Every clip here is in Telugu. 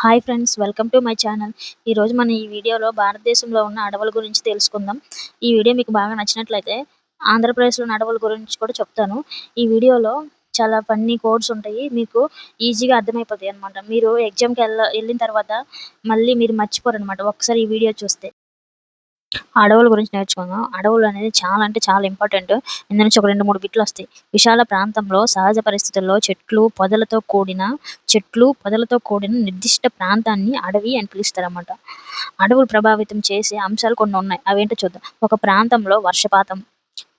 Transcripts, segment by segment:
Hi friends welcome to my channel. ఈరోజు మనం ఈ వీడియోలో భారతదేశంలో ఉన్న అడవుల గురించి తెలుసుకుందాం. ఈ వీడియో మీకు బాగా నచ్చినట్లయితే ఆంధ్రప్రదేశ్లో ఉన్న అడవుల గురించి కూడా చెప్తాను. ఈ వీడియోలో చాలా ఫన్నీ కోడ్స్ ఉంటాయి. మీకు ఈజీగా అర్థమైపోతాయి అనమాట మీరు ఎగ్జామ్కి వెళ్ళ వెళ్ళిన తర్వాత మళ్ళీ మీరు మర్చిపోరు అనమాట ఒకసారి ఈ వీడియో చూస్తే. అడవుల గురించి నేర్చుకుందాం. అడవులు అనేది చాలా అంటే చాలా ఇంపార్టెంట్ ఇందు నుంచి ఒక రెండు మూడు బిట్లు వస్తాయి. విశాల ప్రాంతంలో సహజ పరిస్థితుల్లో చెట్లు పొదలతో కూడిన చెట్లు పొదలతో కూడిన నిర్దిష్ట ప్రాంతాన్ని అడవి అని పిలుస్తారు అన్నమాట అడవులు ప్రభావితం చేసే అంశాలు కొన్ని ఉన్నాయి. అవేంటో చూద్దాం. ఒక ప్రాంతంలో వర్షపాతం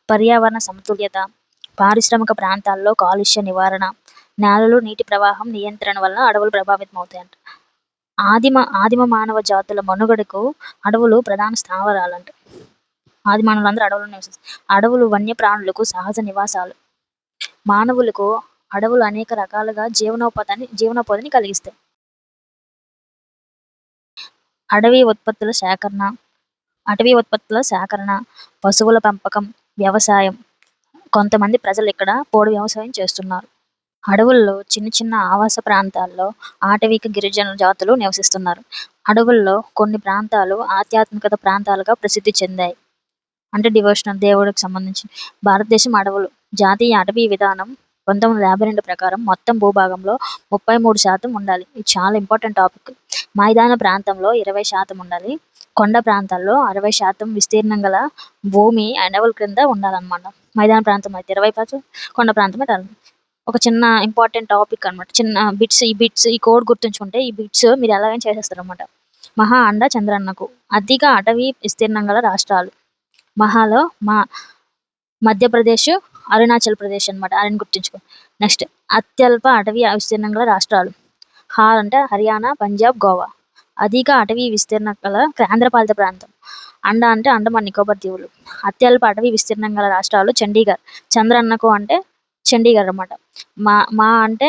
పర్యావరణ సమతుల్యత పారిశ్రామిక ప్రాంతాల్లో కాలుష్య నివారణ నేలలు నీటి ప్రవాహం నియంత్రణ వల్ల అడవులు ప్రభావితం అవుతాయంట ఆదిమ ఆదిమ మానవ జాతుల మనుగడకు అడవులు ప్రధాన స్థావరాలంట. ఆది మానవులందరూ అడవుల్లో నివసిస్తారు అడవులు వన్యప్రాణులకు సహజ నివాసాలు. మానవులకు అడవులు అనేక రకాలుగా జీవనోపాధిని జీవనోపాధిని కలిగిస్తాయి. అడవి ఉత్పత్తుల సేకరణ అటవీ ఉత్పత్తుల సేకరణ పశువుల పెంపకం వ్యవసాయం. కొంతమంది ప్రజలు ఇక్కడ పోడు వ్యవసాయం చేస్తున్నారు. అడవుల్లో చిన్న చిన్న ఆవాస ప్రాంతాల్లో ఆటవిక గిరిజన జాతులు నివసిస్తున్నారు. అడవుల్లో కొన్ని ప్రాంతాలు ఆధ్యాత్మికత ప్రాంతాలుగా ప్రసిద్ధి చెందాయి. అంటే డివోషనల్ దేవుడికి సంబంధించి భారతదేశం అడవులు. జాతీయ అటవీ విధానం పంతొమ్మిది వందల యాభై రెండు ప్రకారం మొత్తం భూభాగంలో ముప్పై మూడు శాతం ఉండాలి. ఇది చాలా ఇంపార్టెంట్ టాపిక్. మైదాన ప్రాంతంలో ఇరవై శాతం ఉండాలి. కొండ ప్రాంతాల్లో అరవై శాతం విస్తీర్ణం గల భూమి అడవుల క్రింద ఉండాలన్నమాట. మైదాన ప్రాంతం అయితే ఇరవై శాతం కొండ ప్రాంతం అయితే అరవై. ఒక చిన్న ఇంపార్టెంట్ టాపిక్ అన్నమాట. చిన్న బిట్స్ ఈ బిట్స్ ఈ కోడ్ గుర్తుంచుకుంటే ఈ బిట్స్ మీరు ఎలాగైనా చేసేస్తారు అనమాట మహా అండ చంద్రన్నకు అధిక అటవీ విస్తీర్ణం గల రాష్ట్రాలు. మహాలో మా మధ్యప్రదేశ్ అరుణాచల్ ప్రదేశ్ అన్నమాట. అని గుర్తుంచుకో. నెక్స్ట్ అత్యల్ప అటవీ విస్తీర్ణం గల రాష్ట్రాలు. హా అంటే హర్యానా పంజాబ్ గోవా. అధిక అటవీ విస్తీర్ణం గల కేంద్రపాలిత ప్రాంతం. అండ అంటే అండమాన్ నికోబార్ దీవులు. అత్యల్ప అటవీ విస్తీర్ణం గల రాష్ట్రాలు చండీగఢ్ చంద్రన్నకు అంటే చండీగఢ్ అన్నమాట. మా మా అంటే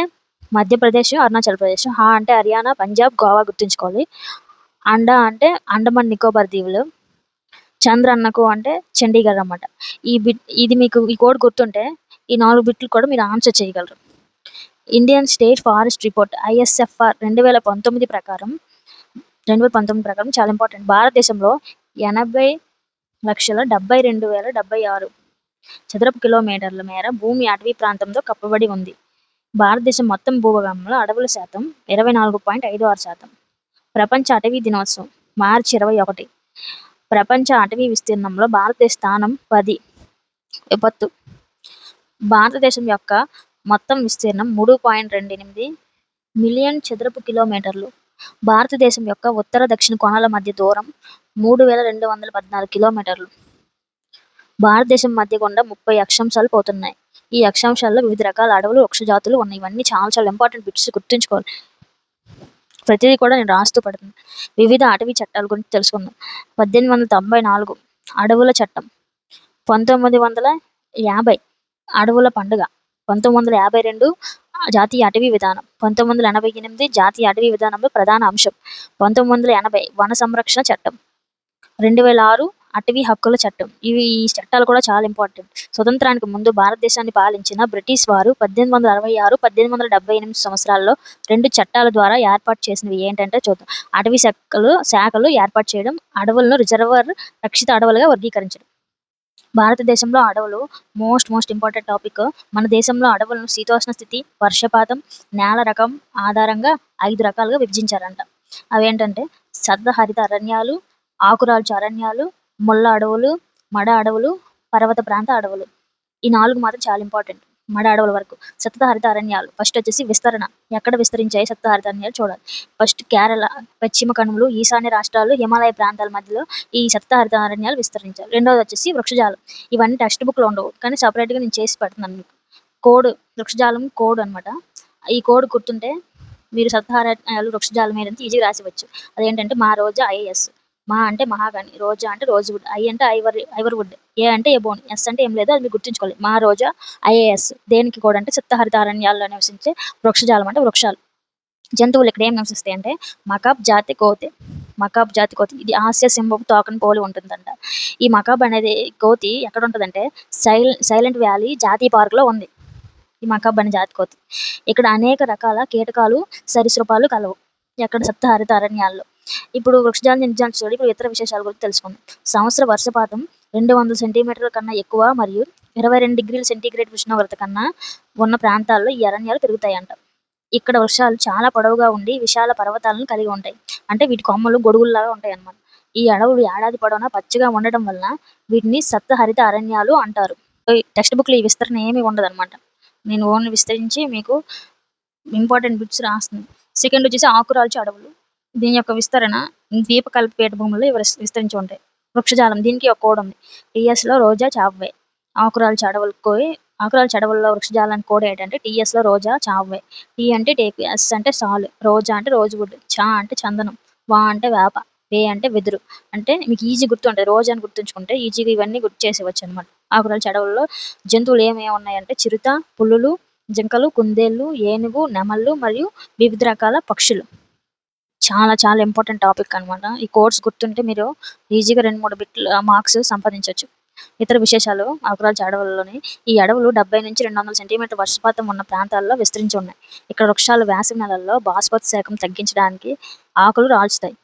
మధ్యప్రదేశ్ అరుణాచల్ ప్రదేశ్. హా అంటే హర్యానా పంజాబ్ గోవా గుర్తుంచుకోవాలి. అండ అంటే అండమాన్ నికోబార్ దీవులు. చంద్రన్నకు అంటే చండీగఢ్ అన్నమాట. ఈ బిట్ ఇది మీకు ఈ కోడ్ గుర్తుంటే ఈ నాలుగు బిట్లు కూడా మీరు ఆన్సర్ చేయగలరు. Indian State Forest Report ISFR రెండు వేల పంతొమ్మిది ప్రకారం రెండు వేల పంతొమ్మిది ప్రకారం చాలా ఇంపార్టెంట్. భారతదేశంలో ఎనభై లక్షల డెబ్బై రెండు వేల డెబ్బై ఆరు చదరపు కిలోమీటర్ల మేర భూమి అటవీ ప్రాంతంతో కప్పబడి ఉంది. భారతదేశం మొత్తం భూభాగంలో అడవుల శాతం ఇరవై నాలుగు పాయింట్ ఐదు ఆరు శాతం. ప్రపంచ అటవీ దినోత్సవం మార్చి ఇరవై ఒకటి. ప్రపంచ అటవీ విస్తీర్ణంలో భారతదేశ స్థానం పది. విపత్తు. భారతదేశం యొక్క మొత్తం విస్తీర్ణం మూడు పాయింట్ రెండు ఎనిమిది మిలియన్ చదరపు కిలోమీటర్లు. భారతదేశం యొక్క ఉత్తర దక్షిణ కోణాల మధ్య దూరం మూడు వేల రెండు వందల పద్నాలుగు కిలోమీటర్లు. భారతదేశం మధ్య గుండా ముప్పై అక్షాంశాలు పోతున్నాయి. ఈ అక్షాంశాల్లో వివిధ రకాల అడవులు వృక్ష జాతులు ఉన్నాయి. ఇవన్నీ చాలా చాలా ఇంపార్టెంట్ బిట్స్ గుర్తుంచుకోవాలి. ప్రతిదీ కూడా నేను రాస్తూ పడుతుంది వివిధ అటవీ చట్టాల గురించి తెలుసుకుందాం. పద్దెనిమిది వందల తొంభై నాలుగు అడవుల చట్టం. పంతొమ్మిది వందల యాభై అడవుల పండుగ. పంతొమ్మిది వందల యాభై రెండు జాతీయ అటవీ విధానం. పంతొమ్మిది వందల ఎనభై ఎనిమిది జాతీయ అటవీ విధానంలో ప్రధాన అంశం. పంతొమ్మిది వందల ఎనభై వన సంరక్షణ చట్టం. రెండు వేల ఆరు అటవీ హక్కుల చట్టం. ఇవి ఈ చట్టాలు కూడా చాలా ఇంపార్టెంట్ స్వతంత్రానికి ముందు భారతదేశాన్ని పాలించిన బ్రిటిష్ వారు పద్దెనిమిది వందల అరవై ఆరు పద్దెనిమిది వందల డెబ్బై ఎనిమిది సంవత్సరాల్లో రెండు చట్టాల ద్వారా ఏర్పాటు చేసినవి ఏంటంటే చూద్దాం. అటవీ శాఖలు శాఖలు ఏర్పాటు చేయడం అడవులను రిజర్వర్ రక్షిత అడవులుగా వర్గీకరించడం. భారతదేశంలో అడవులు మోస్ట్ మోస్ట్ ఇంపార్టెంట్ టాపిక్ మన దేశంలో అడవులను శీతోష్ణ స్థితి వర్షపాతం నేల రకం ఆధారంగా ఐదు రకాలుగా విభజించారంట. అవేంటంటే సర్వహరిత అరణ్యాలు ఆకురాల్చు అరణ్యాలు ముళ్ళ అడవులు మడ అడవులు పర్వత ప్రాంత అడవులు. ఈ నాలుగు మాత్రం చాలా ఇంపార్టెంట్ మడ అడవుల వరకు. సతత హరిత అరణ్యాలు. ఫస్ట్ వచ్చేసి విస్తరణ. ఎక్కడ విస్తరించాయి సతత హరిత అరణ్యాలు చూడాలి. ఫస్ట్ కేరళ పశ్చిమ కనుమలు ఈశాన్య రాష్ట్రాలు హిమాలయ ప్రాంతాల మధ్యలో ఈ సతత హరిత అరణ్యాలు విస్తరించారు రెండోది వచ్చేసి వృక్షజాలం. ఇవన్నీ టెక్స్ట్ బుక్లో ఉండవు. కానీ సపరేట్గా గా నేను చేసి పెడుతున్నాను మీకు. కోడ్ వృక్షజాలం కోడ్ అన్నమాట. ఈ కోడ్ గుర్తుంటే మీరు సప్తహారాలు వృక్షజాలం ఏంటంటే ఈజీగా రాసివచ్చు. అదేంటంటే మా రోజా ఐఏఎస్. మా అంటే మహాగని. రోజా అంటే రోజ్ వుడ్ ఐ అంటే ఐవర్ ఐవర్ వుడ్ ఏ అంటే ఎబోన్ ఎస్ అంటే ఏం లేదు అది మీరు గుర్తుంచుకోవాలి. మా రోజా ఐఏఎస్. దేనికి కూడా అంటే సప్తహరిత అరణ్యాల్లో నివసించే వృక్షజాలం అంటే వృక్షాలు. జంతువులు ఇక్కడ ఏం నివసిస్తాయి అంటే మకాబ్ జాతి కోతి మకాబ్ జాతి కోతి. ఇది హాస్య సింహపు తోకను పోలి ఉంటుందంట. ఈ మకాబ్ అనేది కోతి ఎక్కడ ఉంటుందంటే సైల్ సైలెంట్ వ్యాలీ జాతీయ పార్క్లో ఉంది. ఈ మకాబ్ అనే జాతి కోతి. ఇక్కడ అనేక రకాల కీటకాలు సరీసృపాలు కలవు. ఎక్కడ సప్తహరిత అరణ్యాల్లో ఇప్పుడు వృక్షజాలం నిర్జాలు చూడండి. ఇప్పుడు ఇతర విశేషాల గురించి తెలుసుకుందాం. సంవత్సర వర్షపాతం రెండు వందల సెంటీమీటర్ల కన్నా ఎక్కువ మరియు ఇరవై రెండు డిగ్రీల సెంటీగ్రేడ్ ఉష్ణోగ్రత కన్నా ఉన్న ప్రాంతాల్లో ఈ అరణ్యాలు పెరుగుతాయంట. ఇక్కడ వృక్షాలు చాలా పొడవుగా ఉండి విశాల పర్వతాలను కలిగి ఉంటాయి. అంటే వీటి కొమ్మలు గొడుగుల్లాగా ఉంటాయి అన్నమాట. ఈ అడవులు ఏడాది పొడవునా పచ్చిగా ఉండడం వల్ల వీటిని సప్తహరిత అరణ్యాలు అంటారు. టెక్స్ట్ బుక్లో ఈ విస్తరణ ఏమీ ఉండదన్నమాట. నేను ఓన్లీ విస్తరించి మీకు ఇంపార్టెంట్ బిట్స్ రాస్తుంది సెకండ్ వచ్చేసి ఆకురాల్చే అడవులు. దీని యొక్క విస్తరణ ద్వీపకల్ప పీఠభూములలో విస్తరించి ఉంటాయి. వృక్షజాలం దీనికి ఒక కోడ్ ఉంది. టిఎస్లో రోజా చావ్వే. ఆకురాలు అడవులకు ఆకురాలు చడవల్లో వృక్షజాలానికి కోడ్ ఏంటంటే టిఎస్లో రోజా చావ్వే. టీ అంటే టేకు ఎస్ అంటే సాలు రోజా అంటే రోజు వుడ్ చా అంటే చందనం వా అంటే వేప వే అంటే వెదురు. అంటే మీకు ఈజీ గుర్తుంటాయి. రోజా అని గుర్తుంచుకుంటే ఈజీగా ఇవన్నీ గుర్తు చేసేవచ్చు అనమాట ఆకురాలు చడవల్లో జంతువులు ఏమేమి ఉన్నాయంటే చిరుత పులులు జింకలు కుందేళ్ళు ఏనుగు నెమళ్ళు మరియు వివిధ రకాల పక్షులు. చాలా చాలా ఇంపార్టెంట్ టాపిక్ అన్నమాట. ఈ కోర్స్ గుర్తుంటే మీరు ఈజీగా రెండు మూడు బిట్లు మార్క్స్ సంపాదించవచ్చు ఇతర విశేషాలు అగ్రాజ్ అడవులలోని ఈ అడవులు డెబ్బై నుంచి రెండు వందల సెంటీమీటర్ వర్షపాతం ఉన్న ప్రాంతాల్లో విస్తరించి ఉన్నాయి. ఇక్కడ వృక్షాలు వేసవి నెలల్లో బాష్పోత్ శాఖం తగ్గించడానికి ఆకులు రాల్చుతాయి.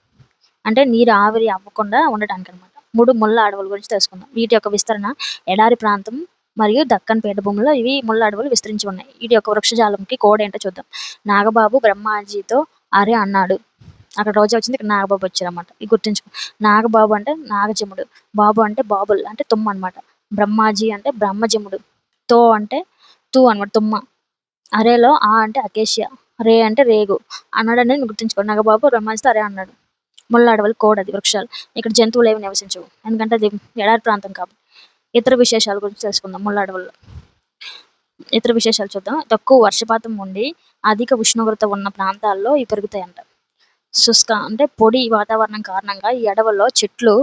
అంటే నీరు ఆవిరి అవ్వకుండా ఉండటానికి అనమాట మూడు ముళ్ళ అడవుల గురించి తెలుసుకుందాం. వీటి యొక్క విస్తరణ ఎడారి ప్రాంతం మరియు దక్కన్ పీఠభూమిలో ఇవి ముళ్ళ అడవులు విస్తరించి ఉన్నాయి. వీటి యొక్క వృక్షజాలంకి కోడ్ ఏంటో చూద్దాం. నాగబాబు బ్రహ్మాజీతో అరే అన్నాడు. అక్కడ రోజా వచ్చింది ఇక్కడ నాగబాబు వచ్చారన్నమాట. ఇది గుర్తించుకో. నాగబాబు అంటే నాగజముడు బాబు అంటే బాబుల్ అంటే తుమ్మ అన్నమాట. బ్రహ్మాజీ అంటే బ్రహ్మజముడు తో అంటే తూ అన్నమాట తుమ్మ. అరేలో ఆ అంటే అకేషియా రే అంటే రేగు. అన్నాడు అనేది గుర్తుంచుకోండి నాగబాబు బ్రహ్మాజీతో అరే అన్నాడు. ముళ్ళ అడవులు కోడది అది వృక్షాలు. ఇక్కడ జంతువులు ఏమి నివసించవు ఎందుకంటే అది ఎడారి ప్రాంతం కాబట్టి. ఇతర విశేషాల గురించి తెలుసుకుందాం ముళ్ళ అడవుల్లో ఇతర విశేషాలు చూద్దాం. తక్కువ వర్షపాతం ఉండి అధిక ఉష్ణోగ్రత ఉన్న ప్రాంతాల్లో ఇవి పెరుగుతాయంట. శుష్క అంటే పొడి వాతావరణం కారణంగా ఈ అడవుల్లో చెట్లు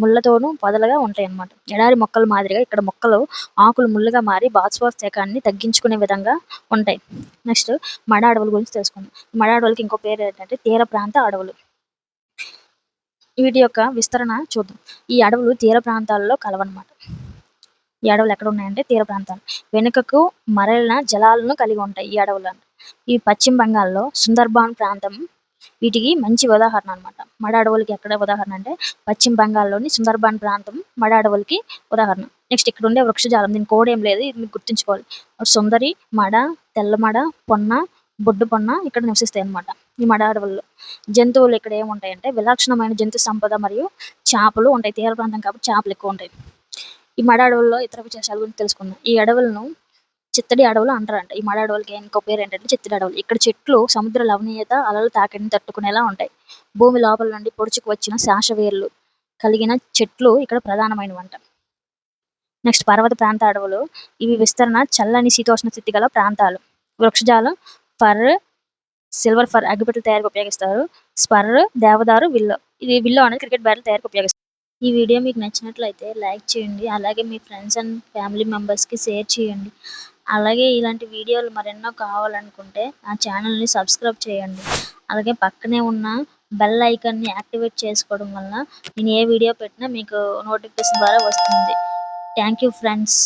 ముళ్ళతోనూ పొదలుగా ఉంటాయి అన్నమాట ఎడారి మొక్కల మాదిరిగా ఇక్కడ మొక్కలు ఆకులు ముళ్ళుగా మారి బాష్పోత్సేకాన్ని తగ్గించుకునే విధంగా ఉంటాయి. నెక్స్ట్ మడ అడవుల గురించి తెలుసుకుందాం. మడ అడవులకి ఇంకో పేరు ఏంటంటే తీర ప్రాంత అడవులు. వీటి యొక్క విస్తరణ చూద్దాం. ఈ అడవులు తీర ప్రాంతాల్లో కలవన్నమాట. ఈ అడవులు ఎక్కడ ఉన్నాయంటే తీర ప్రాంతాలు. వెనుకకు మరలిన జలాలను కలిగి ఉంటాయి ఈ అడవులు ఈ పశ్చిమ బంగాల్లో సుందర్బాన్ ప్రాంతం వీటికి మంచి ఉదాహరణ అన్నమాట. మడ అడవులకి ఎక్కడ ఉదాహరణ అంటే పశ్చిమ బంగాల్లోని సుందర్బన్ ప్రాంతం మడ అడవులకి ఉదాహరణ. నెక్స్ట్ ఇక్కడ ఉండే వృక్షజాలం దీని కోడ్ ఏం లేదు ఇది మీరు గుర్తుంచుకోవాలి. సుందరి మడ తెల్ల మడ పొన్న బొడ్డు పొన్న ఇక్కడ నివసిస్తాయి అన్నమాట ఈ మడ అడవుల్లో. జంతువులు ఇక్కడ ఏముంటాయంటే విలక్షణమైన జంతు సంపద మరియు చేపలు ఉంటాయి తీర ప్రాంతం కాబట్టి చేపలు ఎక్కువ ఉంటాయి. ఈ మడ అడవుల్లో ఇతర విశేషాల గురించి తెలుసుకుందాం. ఈ అడవులను చిత్తడి అడవులు అంటారంట. ఈ మడ అడవులకి ఇంకో పేరు ఏంటంటే చిత్తడి అడవులు. ఇక్కడ చెట్లు సముద్ర లవణీయత అలలు తాకిడిని తట్టుకునేలా ఉంటాయి. భూమి లోపల నుండి పొడుచుకు వచ్చిన శాసవేర్లు కలిగిన చెట్లు ఇక్కడ ప్రధానమైనవంట. నెక్స్ట్ పర్వత ప్రాంత అడవులు. ఇవి విస్తరణ చల్లని శీతోష్ణ స్థితి గల ప్రాంతాలు. వృక్షజాలం ఫర్ సిల్వర్ ఫర్ అగ్గిపెట్టెలు తయారీకి ఉపయోగిస్తారు. స్పర్ దేవదారు విల్లో. ఇది విల్లో అనేది క్రికెట్ బ్యాట్లు తయారీకి ఉపయోగిస్తారు. ఈ వీడియో మీకు నచ్చినట్లయితే లైక్ చేయండి. అలాగే మీ ఫ్రెండ్స్ అండ్ ఫ్యామిలీ మెంబర్స్కి షేర్ చేయండి. అలాగే ఇలాంటి వీడియోలు మరెన్నో కావాలనుకుంటే నా ఛానల్ని సబ్స్క్రైబ్ చేయండి. అలాగే పక్కనే ఉన్న బెల్ ఐకాన్ని యాక్టివేట్ చేసుకోవడం వల్ల నేను ఏ వీడియో పెట్టినా మీకు నోటిఫికేషన్ ద్వారా వస్తుంది. Thank you friends